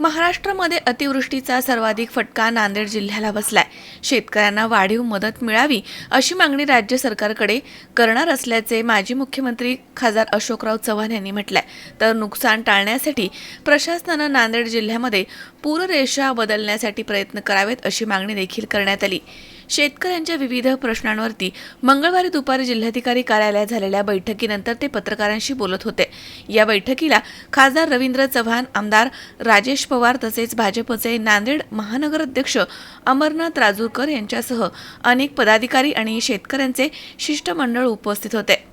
महाराष्ट्रामध्ये अतिवृष्टीचा सर्वाधिक फटका नांदेड जिल्ह्याला बसलाय. शेतकऱ्यांना वाढीव मदत मिळावी अशी मागणी राज्य सरकारकडे करणार असल्याचे माजी मुख्यमंत्री खासदार अशोकराव चव्हाण यांनी म्हटलंय. तर नुकसान टाळण्यासाठी प्रशासनानं नांदेड जिल्ह्यामध्ये पूररेषा बदलण्यासाठी प्रयत्न करावेत अशी मागणी देखील करण्यात आली. शेतकऱ्यांच्या विविध प्रश्नांवरती मंगळवारी दुपारी जिल्हाधिकारी कार्यालयात झालेल्या बैठकीनंतर ते पत्रकारांशी बोलत होते. या बैठकीला खासदार रवींद्र चव्हाण आमदार राजेश पवार तसेच भाजपचे नांदेड महानगर अध्यक्ष अमरनाथ राजूरकर यांच्यासह अनेक पदाधिकारी आणि शेतकऱ्यांचे शिष्टमंडळ उपस्थित होते.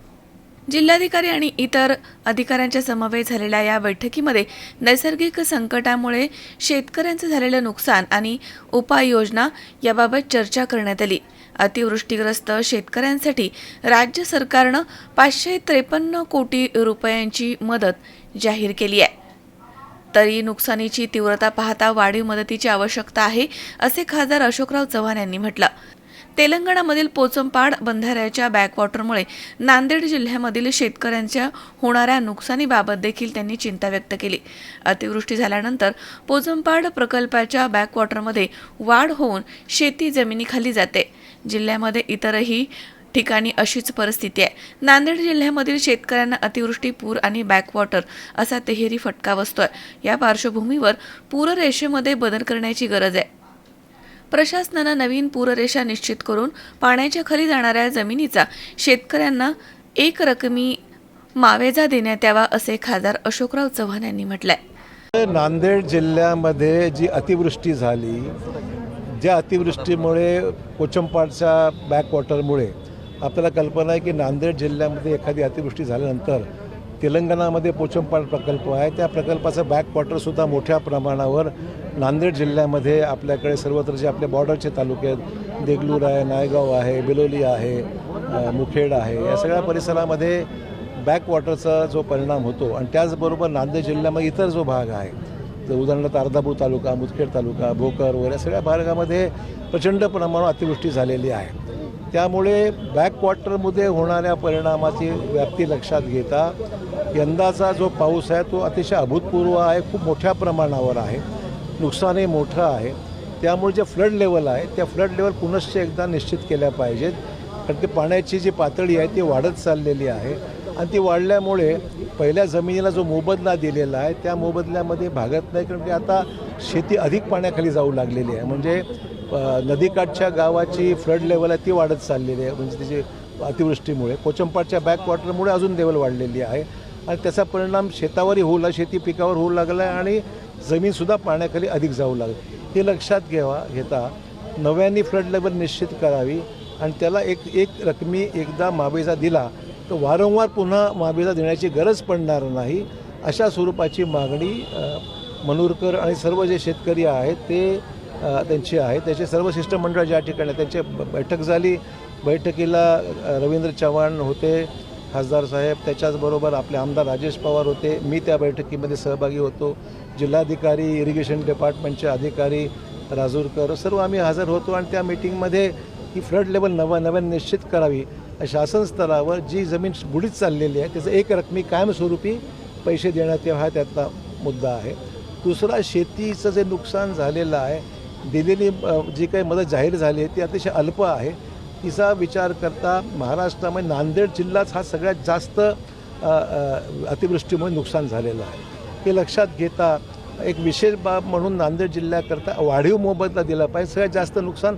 जिल्हाधिकारी आणि इतर अधिकाऱ्यांच्या समावेश झालेल्या या बैठकीमध्ये नैसर्गिक संकटामुळे शेतकऱ्यांचं झालेलं नुकसान आणि उपाययोजना याबाबत चर्चा करण्यात आली. अतिवृष्टीग्रस्त शेतकऱ्यांसाठी राज्य सरकारनं पाचशे त्रेपन्न कोटी रुपयांची मदत जाहीर केली आहे. तरी नुकसानीची तीव्रता पाहता वाढीव मदतीची आवश्यकता आहे असे खासदार अशोकराव चव्हाण यांनी म्हटलं. तेलंगणामधील पोचमपाड बंधाऱ्याच्या बॅकवॉटरमुळे नांदेड जिल्ह्यामधील शेतकऱ्यांच्या होणाऱ्या नुकसानीबाबत देखील त्यांनी चिंता व्यक्त केली. अतिवृष्टी झाल्यानंतर पोचमपाड प्रकल्पाच्या बॅकवॉटरमध्ये वाढ होऊन शेती जमिनीखाली जाते. जिल्ह्यामध्ये इतरही ठिकाणी अशीच परिस्थिती आहे. नांदेड जिल्ह्यामधील शेतकऱ्यांना अतिवृष्टी पूर आणि बॅकवॉटर असा तेहेरी फटका बसतोय. या पार्श्वभूमीवर पूररेषेमध्ये बदल करण्याची गरज आहे. प्रशासनानं नवीन पूररेषा निश्चित करून पाण्याच्या खाली जाणाऱ्या जमिनीचा शेतकऱ्यांना एक रकमी मावेजा देण्यात यावा असे खासदार अशोकराव चव्हाण यांनी म्हटलंय. नांदेड जिल्ह्यामध्ये जी अतिवृष्टी झाली ज्या अतिवृष्टीमुळे कोचंपाडच्या बॅकवॉटरमुळे आपल्याला कल्पना आहे की नांदेड जिल्ह्यामध्ये एखादी अतिवृष्टी झाल्यानंतर तेलंगणामध्ये पोचमपाड प्रकल्प आहे. त्या प्रकल्पाचं बॅकवॉटरसुद्धा मोठ्या प्रमाणावर नांदेड जिल्ह्यामध्ये आपल्याकडे सर्वत्र जे आपले बॉर्डरचे तालुके आहेत देगलूर आहे नायगाव आहे बिलोली आहे मुखेड आहे या सगळ्या परिसरामध्ये बॅकवॉटरचा जो परिणाम होतो आणि त्याचबरोबर नांदेड जिल्ह्यामध्ये इतर जो भाग आहे तर उदाहरणार्थ अर्धापूर तालुका मुदखेड तालुका भोकर वगैरे सगळ्या भागामध्ये प्रचंड प्रमाणावर अतिवृष्टी झालेली आहे. त्यामुळे बॅकवॉटरमध्ये होणाऱ्या परिणामाची व्याप्ती लक्षात घेता यंदाचा जो पाऊस आहे तो अतिशय अभूतपूर्व आहे खूप मोठ्या प्रमाणावर आहे नुकसानही मोठं आहे. त्यामुळे जे फ्लड लेवल आहे त्या फ्लड लेवल पुनश्च एकदा निश्चित केल्या पाहिजेत. कारण ते पाण्याची जी पातळी आहे ती वाढत चाललेली आहे. आणि ती वाढल्यामुळे पहिल्या जमिनीला जो मोबदला दिलेला आहे त्या मोबदल्यामध्ये भागत नाही कारण की आता शेती अधिक पाण्याखाली जाऊ लागलेली आहे. म्हणजे नदीकाठच्या गावाची फ्लड लेवल आहे ती वाढत चाललेली आहे. म्हणजे त्याची अतिवृष्टीमुळे. कोचंपाडच्या बॅकवॉटरमुळे अजून लेवल वाढलेली आहे. आणि त्याचा परिणाम शेतावरही होऊ लागला शेती पिकावर होऊ लागला आहे आणि जमीनसुद्धा पाण्याखाली अधिक जाऊ लागली. हे लक्षात घ्यावा घेता नव्याने फ्लड लेवल निश्चित करावी आणि त्याला एक एक रकमी एकदा मावेजा दिला तर वारंवार पुन्हा मावेजा देण्याची गरज पडणार नाही अशा स्वरूपाची मागणी अ, मनूरकर आणि सर्व जे शेतकरी आहेत ते त्यांची आहे त्याचे सर्व शिष्टमंडळ ज्या ठिकाणी त्यांची बैठक झाली. बैठकीला रवींद्र चव्हाण होते खासदार साहेब. त्याच्याचबरोबर आपले आमदार राजेश पवार होते. मी त्या बैठकीमध्ये सहभागी होतो. जिल्हाधिकारी इरिगेशन डिपार्टमेंटचे अधिकारी राजूरकर सर्व आम्ही हजर होतो आणि त्या मीटिंगमध्ये ही फ्लड लेवल नवा नव्याने निश्चित करावी शासन स्तरावर जी जमीन बुडीत चाललेली आहे त्याचं एक रकमी कायमस्वरूपी पैसे देण्यात यावा हा त्यातला मुद्दा आहे. दुसरा शेतीचं जे नुकसान झालेलं आहे दिलेली जी काही मदत जाहीर झाली आहे ती अतिशय अल्प आहे. तिचा विचार करता महाराष्ट्रामध्ये नांदेड जिल्हाच हा सगळ्यात जास्त अतिवृष्टीमुळे नुकसान झालेलं आहे. हे लक्षात घेता एक विशेष बाब म्हणून नांदेड जिल्ह्याकरता वाढीव मोबदला दिला पाहिजे. सगळ्यात जास्त नुकसान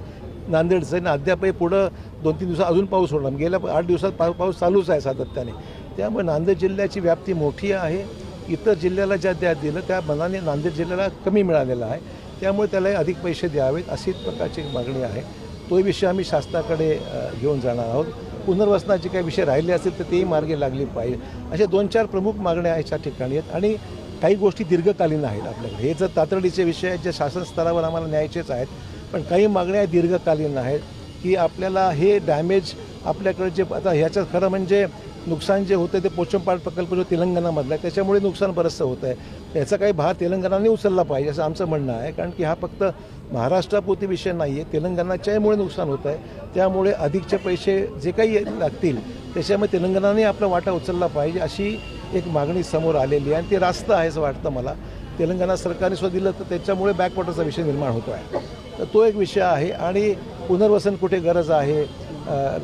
नांदेडचं आहे आणि अद्यापही पुढं दोन तीन दिवसात अजून पाऊस होणार. गेल्या आठ दिवसात पा पाऊस चालूच आहे सातत्याने. त्यामुळे नांदेड जिल्ह्याची व्याप्ती मोठी आहे. इतर जिल्ह्याला ज्या द्या दिलं त्या मनाने नांदेड जिल्ह्याला कमी मिळालेला आहे. त्यामुळे त्याला अधिक पैसे द्यावेत अशी प्रकारची मागणी आहे. तो विषय आम्ही शासनाकडे घेऊन जाणार आहोत. पुनर्वसनाचे काही विषय राहिले असतील तर तेही मार्गे लागली पाहिजे. अशा दोन चार प्रमुख मागण्या याच्या ठिकाणी आहेत आणि काही गोष्टी दीर्घकालीन आहेत आपल्याकडे. हे जर तातडीचे विषय आहेत जे शासन स्तरावर आम्हाला न्यायचेच आहेत पण काही मागण्या दीर्घकालीन आहेत की आपल्याला हे डॅमेज आपल्याकडे जे आता ह्याच्यात खरं म्हणजे नुकसान जे होतं ते पोचमपाड प्रकल्प जो तेलंगणामधला आहे त्याच्यामुळे नुकसान बरंचसं होतं आहे त्याचा काही भार तेलंगणाने उचलला पाहिजे असं आमचं म्हणणं आहे कारण की हा फक्त महाराष्ट्रापुरती विषय नाही आहे तेलंगणाच्यामुळे नुकसान होत आहे त्यामुळे अधिकचे पैसे जे काही लागतील त्याच्यामुळे तेलंगणाने आपला वाटा उचलला पाहिजे अशी एक मागणी समोर आलेली आहे आणि ते रास्त आहे असं वाटतं मला. तेलंगणा सरकारने सुद्धा दिलं तर त्याच्यामुळे बॅकवॉटरचा विषय निर्माण होतो आहे तर तो एक विषय आहे आणि पुनर्वसन कुठे गरज आहे?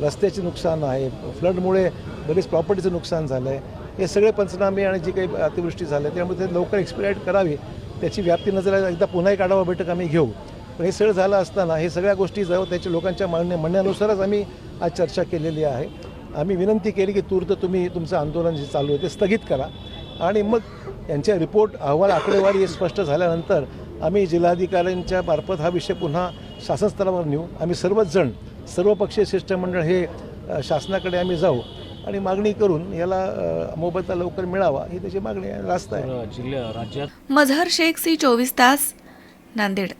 रस्त्याचे नुकसान आहे फ्लडमुळे बरेच प्रॉपर्टीचं नुकसान झालं आहे हे सगळे पंचनामे आणि जी काही अतिवृष्टी झाली त्यामुळे ते लवकर एक्सपिराईट करावी त्याची व्याप्ती नजर एकदा पुन्हा एक आढावा बैठक आम्ही घेऊ. पण हे सगळं झालं असताना हे सगळ्या गोष्टी जाऊ त्याच्या लोकांच्या मागण्या म्हणण्यानुसारच आम्ही आज चर्चा केलेली आहे. आम्ही विनंती केली की तूर्त तुम्ही तुमचं आंदोलन जे चालू आहे ते स्थगित करा. आणि मग यांच्या रिपोर्ट अहवाल आकडेवारी हे स्पष्ट झाल्यानंतर आम्ही जिल्हाधिकाऱ्यांच्या मार्फत हा विषय पुन्हा शासन स्तरावर नेऊ. आम्ही सर्वच जण सर्वपक्षीय शिष्टमंडळ हे शासनाकडे आम्ही जाऊ. आणि मागणी करून याला मोबदला लवकर मिळावा ही त्याची मागणी आहे रास्त आहे. राज्यात मझहर शेख सी चोवीस तास नांदेड.